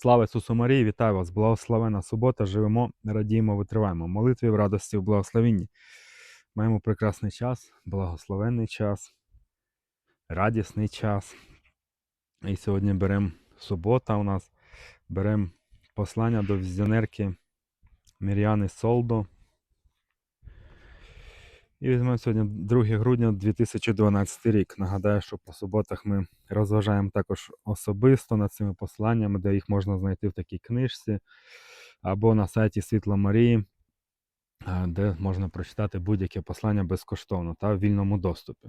Слава Ісусу Марії, вітаю вас! Благословена субота, живемо, радіємо, витриваємо. Молитві в радості, в благословенні. Маємо прекрасний час, благословенний час, радісний час. І сьогодні беремо субота у нас, беремо послання до візіонерки Мір'яни Солдо. І візьмемо сьогодні 2 грудня 2012 рік. Нагадаю, що по суботах ми розважаємо також особисто над цими посланнями, де їх можна знайти в такій книжці, або на сайті Світла Марії, де можна прочитати будь-яке послання безкоштовно та в вільному доступі.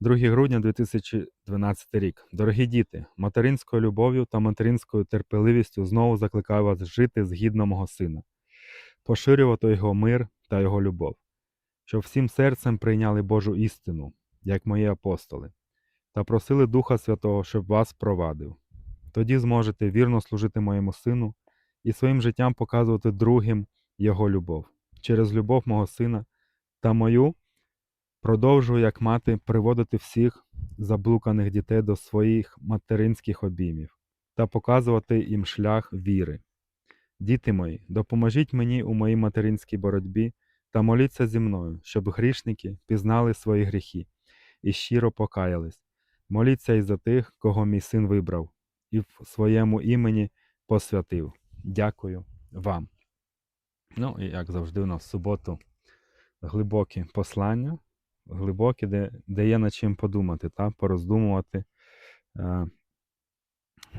2 грудня 2012 рік. Дорогі діти, материнською любов'ю та материнською терпеливістю знову закликаю вас жити згідно мого сина, поширювати його мир та його любов щоб всім серцем прийняли Божу істину, як мої апостоли, та просили Духа Святого, щоб вас провадив. Тоді зможете вірно служити моєму сину і своїм життям показувати другим Його любов. Через любов мого сина та мою продовжую, як мати, приводити всіх заблуканих дітей до своїх материнських обіймів та показувати їм шлях віри. Діти мої, допоможіть мені у моїй материнській боротьбі та моліться зі мною, щоб грішники пізнали свої гріхи і щиро покаялись. Моліться і за тих, кого мій син вибрав, і в своєму імені посвятив. Дякую вам. Ну, і як завжди, у нас в суботу глибокі послання, глибокі, де, де є над чим подумати, та, пороздумувати е,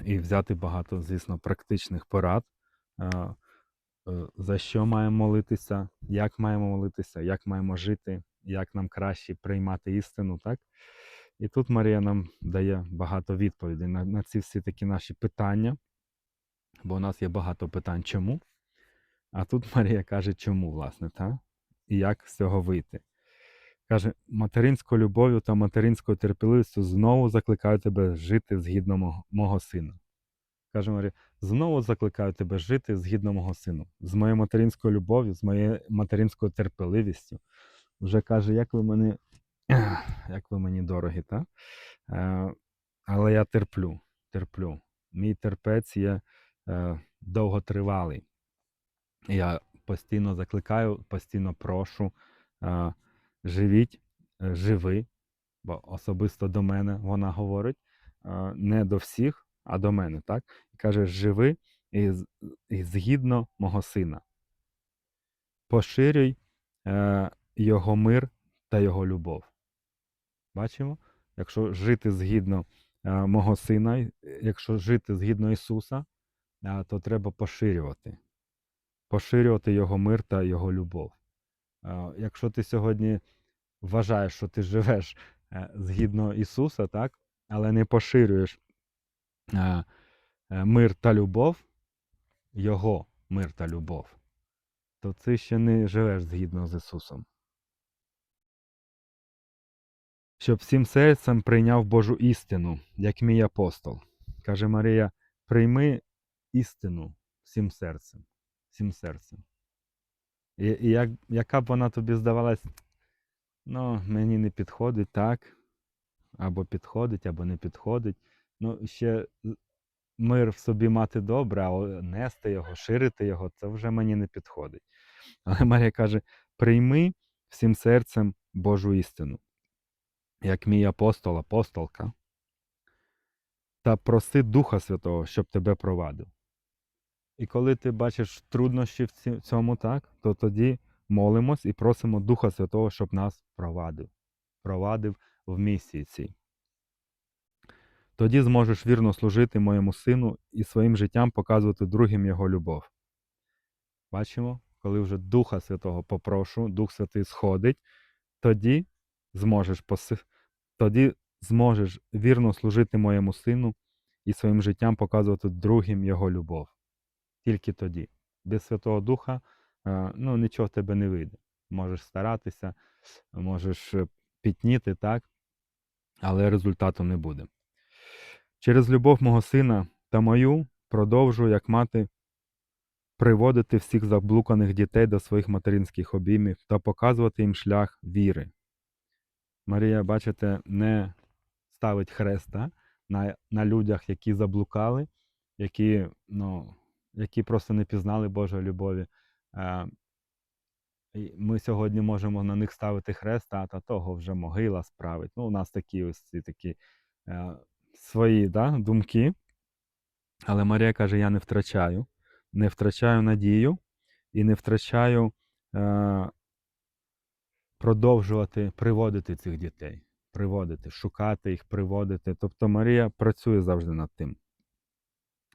і взяти багато, звісно, практичних порад. Е, за що маємо молитися, як маємо молитися, як маємо жити, як нам краще приймати істину, так? І тут Марія нам дає багато відповідей на, на ці всі такі наші питання, бо у нас є багато питань чому. А тут Марія каже, чому, власне, так? і як з цього вийти. Каже, материнською любов'ю та материнською терпеливістю знову закликаю тебе жити згідно мого, мого сина. Каже Марія, знову закликаю тебе жити згідно мого сину, з моєю материнською любов'ю, з моєю материнською терпеливістю. Вже каже, як ви мені, як ви мені дорогі, так? Е, але я терплю, терплю. Мій терпець є е, довготривалий. Я постійно закликаю, постійно прошу, е, живіть, е, живи, бо особисто до мене вона говорить, е, не до всіх, а до мене, так? І каже: живи і, і згідно мого сина. Поширюй е, його мир та його любов. Бачимо? Якщо жити згідно е, мого сина, якщо жити згідно Ісуса, е, то треба поширювати. Поширювати його мир та його любов. Е, якщо ти сьогодні вважаєш, що ти живеш е, згідно Ісуса, так? але не поширюєш мир та любов, Його мир та любов, то ти ще не живеш згідно з Ісусом. Щоб всім серцем прийняв Божу істину, як мій апостол. Каже Марія, прийми істину всім серцем, всім серцем. І, і як, яка б вона тобі здавалась, ну, мені не підходить так, або підходить, або не підходить. Ну, ще мир в собі мати добре, а нести його, ширити його, це вже мені не підходить. Але Марія каже: прийми всім серцем Божу істину, як мій апостол, апостолка, та проси Духа Святого, щоб тебе провадив. І коли ти бачиш труднощі в цьому, так, то тоді молимось і просимо Духа Святого, щоб нас провадив, провадив в місії цій. Тоді зможеш вірно служити моєму сину і своїм життям показувати другим його любов. Бачимо, коли вже Духа Святого попрошу, Дух Святий сходить, тоді зможеш поси... тоді зможеш вірно служити моєму сину і своїм життям показувати другим його любов. Тільки тоді. Без Святого Духа е, ну, нічого в тебе не вийде. Можеш старатися, можеш е, пітніти, так, але результату не буде. Через любов мого сина та мою продовжую, як мати, приводити всіх заблуканих дітей до своїх материнських обіймів та показувати їм шлях віри. Марія, бачите, не ставить хреста на, на людях, які заблукали, які, ну, які просто не пізнали Божої любові. Е, Ми сьогодні можемо на них ставити хрест, та, та того вже могила справить. Ну, у нас такі ось ці такі е, свої да, думки. Але Марія каже: я не втрачаю, не втрачаю надію і не втрачаю е, продовжувати приводити цих дітей, приводити, шукати їх, приводити. Тобто Марія працює завжди над тим.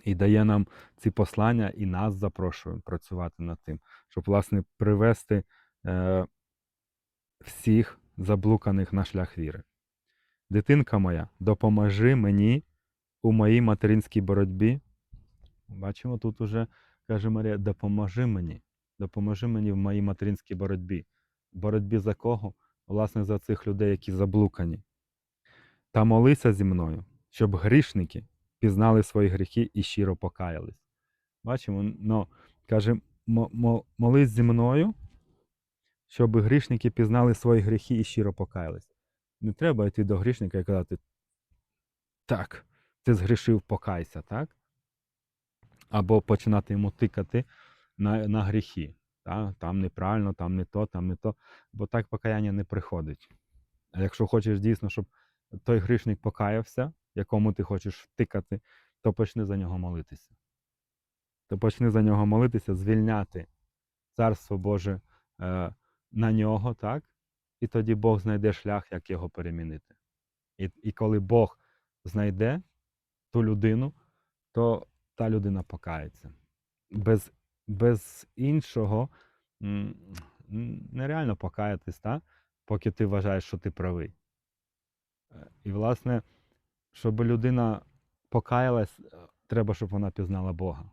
І дає нам ці послання, і нас запрошує працювати над тим, щоб, власне, привести е, всіх заблуканих на шлях віри. Дитинка моя, допоможи мені у моїй материнській боротьбі. Бачимо, тут уже каже Марія: допоможи мені, допоможи мені в моїй материнській боротьбі. Боротьбі за кого? Власне, за цих людей, які заблукані. Та молися зі мною, щоб грішники пізнали свої гріхи і щиро покаялись. Бачимо, ну, каже, «Мо- мо- молись зі мною, щоб грішники пізнали свої гріхи і щиро покаялись. Не треба йти до грішника і казати, так, ти згрішив, покайся, так? Або починати йому тикати на, на гріхи. Та? Там неправильно, там не то, там не то. Бо так покаяння не приходить. А якщо хочеш дійсно, щоб той грішник покаявся, якому ти хочеш тикати, то почни за нього молитися. То почни за нього молитися, звільняти Царство Боже е, на нього, так? І тоді Бог знайде шлях, як його перемінити. І, і коли Бог знайде ту людину, то та людина покається. Без, без іншого нереально покаятись, та? поки ти вважаєш, що ти правий. Е, І, власне, щоб людина покаялась, е, треба, щоб вона пізнала Бога.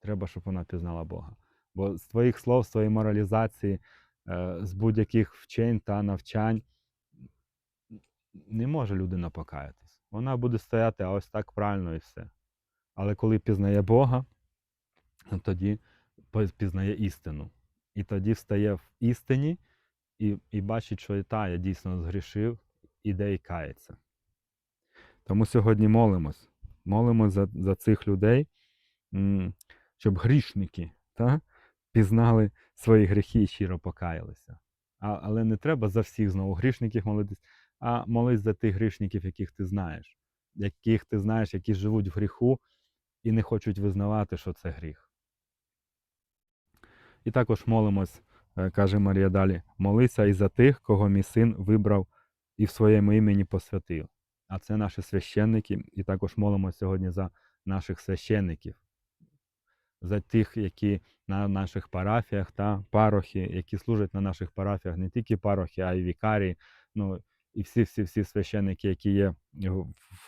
Треба, щоб вона пізнала Бога. Бо з твоїх слов, з твоєї моралізації, з будь-яких вчень та навчань не може людина покаятись. Вона буде стояти, а ось так правильно і все. Але коли пізнає Бога, тоді пізнає істину. І тоді встає в істині і, і бачить, що і та, я дійсно згрішив, іде і кається. Тому сьогодні молимось. Молимось за, за цих людей, щоб грішники та, пізнали свої гріхи і щиро покаялися. А, але не треба за всіх знову грішників молитись, а молись за тих грішників, яких ти знаєш, яких ти знаєш, які живуть в гріху і не хочуть визнавати, що це гріх. І також молимось, е, каже Марія далі, молися і за тих, кого мій син вибрав і в своєму імені посвятив. А це наші священники, і також молимося сьогодні за наших священників, за тих, які на наших парафіях та парохи, які служать на наших парафіях, не тільки парохи, а й вікарії, ну і всі-всі-всі священники, які є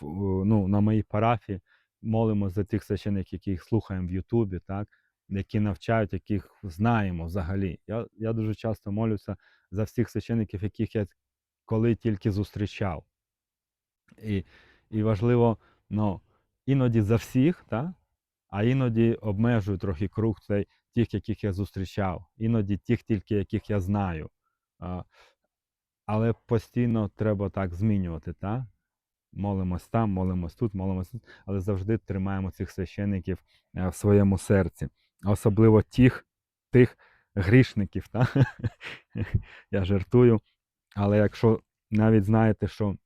ну, на моїй парафії, молимо за тих священників, яких слухаємо в Ютубі, так, які навчають, яких знаємо взагалі. Я, я дуже часто молюся за всіх священників, яких я коли тільки зустрічав. І, і важливо, ну, іноді за всіх, та? А іноді обмежую трохи круг цей тих, яких я зустрічав, іноді тих тільки, яких я знаю. Але постійно треба так змінювати, та? Молимось там, молимось тут, молимось тут, але завжди тримаємо цих священиків е, в своєму серці. Особливо тих, тих грішників. Та? Я жартую. Але якщо навіть знаєте, що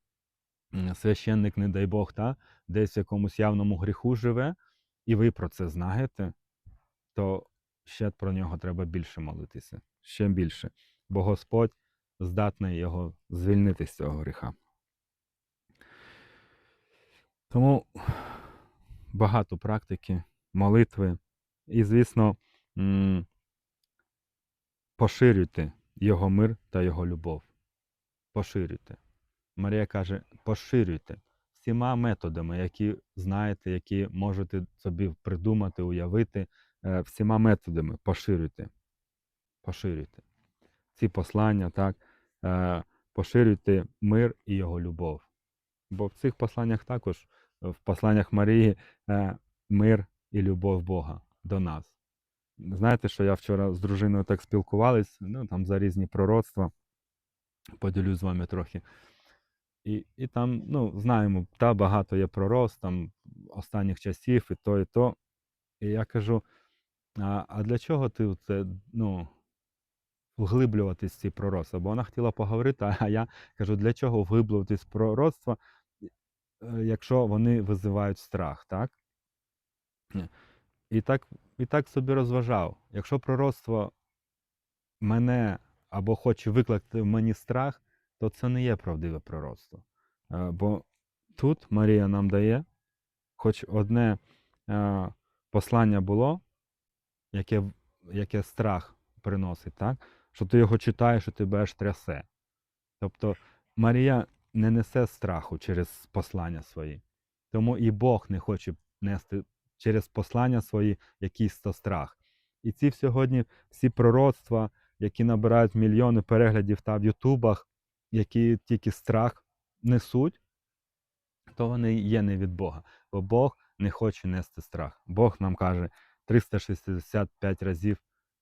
священник, не дай Бог, та, десь в якомусь явному гріху живе, і ви про це знаєте, то ще про нього треба більше молитися. Ще більше. Бо Господь здатний його звільнити з цього гріха. Тому багато практики, молитви. І, звісно, поширюйте його мир та його любов. Поширюйте. Марія каже: поширюйте всіма методами, які знаєте, які можете собі придумати, уявити, е, всіма методами поширюйте. Поширюйте ці послання, так, е, поширюйте мир і його любов. Бо в цих посланнях також, в посланнях Марії, е, мир і любов Бога до нас. Знаєте, що я вчора з дружиною так спілкувались, ну там за різні пророцтва. Поділюсь з вами трохи. І, і там, ну, знаємо, та багато є пророцтв там останніх часів, і то, і то. І я кажу: а, а для чого ти це, ну, вглиблюватись в ці пророцтва? Бо вона хотіла поговорити, а я кажу, для чого вглиблюватись в пророцтва, е, якщо вони визивають страх, так? І так, і так собі розважав. Якщо пророцтво мене або хоче викликати в мені страх, то це не є правдиве пророцтво. Е, Бо тут Марія нам дає, хоч одне е, послання було, яке, яке страх приносить, так? що ти його читаєш і тебе аж трясе. Тобто Марія не несе страху через послання свої. Тому і Бог не хоче нести через послання свої якийсь то страх. І ці сьогодні всі пророцтва, які набирають мільйони переглядів та в Ютубах, які тільки страх несуть, то вони є не від Бога. Бо Бог не хоче нести страх. Бог нам каже 365 разів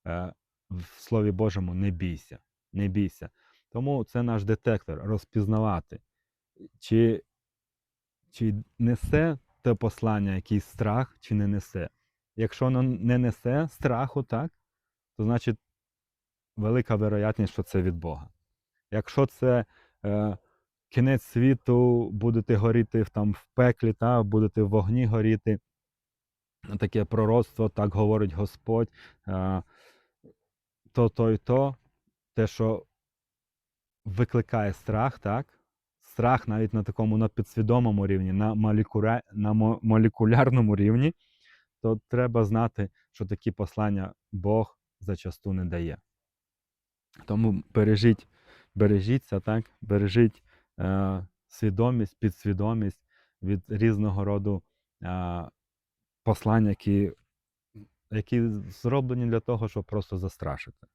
е, в Слові Божому не бійся, не бійся. Тому це наш детектор розпізнавати, чи, чи несе те послання якийсь страх, чи не несе. Якщо воно не несе страху, так, то значить велика вероятність, що це від Бога. Якщо це е, кінець світу, будете горіти там в пеклі, та, будете в вогні горіти, таке пророцтво, так говорить Господь, е, то, то і то, те, що викликає страх, так? Страх навіть на такому на підсвідомому рівні, на, молекуля... на мо- молекулярному рівні, то треба знати, що такі послання Бог зачасту не дає. Тому бережіть, бережіться, так? бережіть е, свідомість, підсвідомість від різного роду е, послань, які, які зроблені для того, щоб просто застрашити.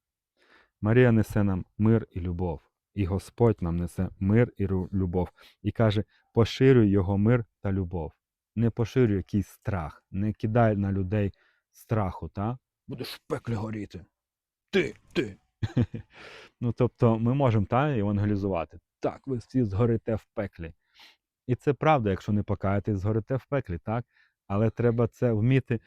Марія несе нам мир і любов, і Господь нам несе мир і любов. І каже: поширюй його мир та любов. Не поширюй якийсь страх, не кидай на людей страху, та? Будеш в пеклі горіти. Ти, ти. Ну, тобто, ми можемо та, евангелізувати. Так, ви всі згорите в пеклі. І це правда, якщо не покаєтесь, згорите в пеклі, так? Але треба це вміти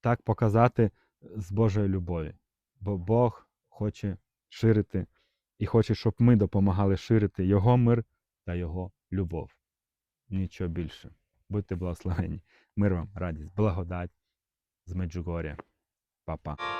так показати з Божої любові. Бо Бог хоче ширити і хоче, щоб ми допомагали ширити Його мир та Його любов. Нічого більше. Будьте благословені. Мир вам, радість, благодать з Меджугоря. Па-па.